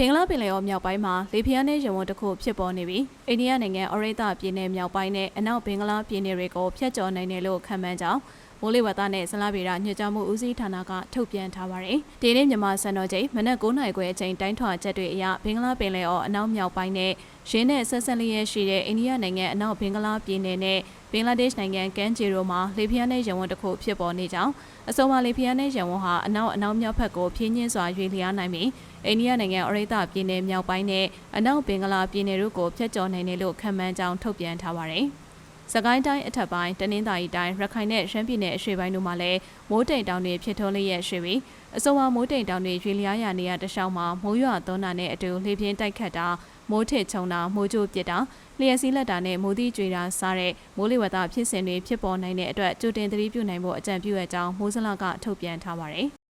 ဘင်္ဂလားပင်လယ်အော်မြောက်ပိုင်းမှာလေပြင်းနဲ့ရေဝန်းတစ်ခုဖြစ်ပေါ်နေပြီးအိန္ဒိယနိုင်ငံအော်ရိတာပြည်နယ်မြောက်ပိုင်းနဲ့အနောက်ဘင်္ဂလားပြည်နယ်တွေကိုဖျက်ကျော်နိုင်တယ်လို့ခန့်မှန်းကြောင်း မိုးလေဝသနဲ့ဇလဗေဒညွှန်ကြားမှုဦးစီးဌာနကထုတ်ပြန်ထားပါတယ်။ဒီနေ့မြန်မာစံတော်ချိန်မနက်9:00နာရီခွဲအချိန်တိုင်းထွာချက်တွေအရဘင်္ဂလားပင်လယ်အော်အနောက်မြောက်ပိုင်းနဲ့ရင်းနဲ့ဆက်ဆက်လျက်ရှိတဲ့အိန္ဒိယနိုင်ငံအနောက်ဘင်္ဂလားပြည်နယ်နဲ့ဘင်္ဂလားဒေ့ရှ်နိုင်ငံကန်ဂျီရိုမှာလေပြင်းနဲ့ရေဝန်းတစ်ခုဖြစ်ပေါ်နေကြောင်းအဆိုပါလေပြင်းနဲ့ရေဝန်းဟာအနောက်အနောက်မြောက်ဘက်ကိုဖြင်းညင်းစွာရွေ့လျားနိုင်ပြီးအိန္ဒိယနိုင်ငံအရိတာပြည်နယ်မြောက်ပိုင်းနဲ့အနောက်ဘင်္ဂလားပြည်နယ်တို့ကိုဖျက်ကျော်နိုင်တယ်လို့ခန့်မှန်းကြောင်းထုတ်ပြန်ထားပါတယ်။ စကိုင်းတိုင်းအထက်ပိုင်းတနင်္သာရီတိုင်းရခိုင်နဲ့ရှမ်းပြည်နယ်အရှေ့ပိုင်းတို့မှာလည်းမိုးတိမ်တောင်တွေဖြစ်ထွန်းလျက်ရှိပြီးအဆိုပါမိုးတိမ်တောင်တွေရွေလျားရာနေရာတစ်လျှောက်မှာမိုးရွာသွန်းတာနဲ့အတူလေပြင်းတိုက်ခတ်တာမိုးထစ်ချုံတာမိုးကြိုးပစ်တာလျှက်စီးလက်တာနဲ့မိုးသီးကြွေတာစားတဲ့မိုးလေဝသဖြစ်စဉ်တွေဖြစ်ပေါ်နိုင်တဲ့အတွက်ကြိုတင်သတိပြုနိုင်ဖို့အကြံပြုရကြောင်းမိုးစလကထုတ်ပြန်ထားပါတယ်။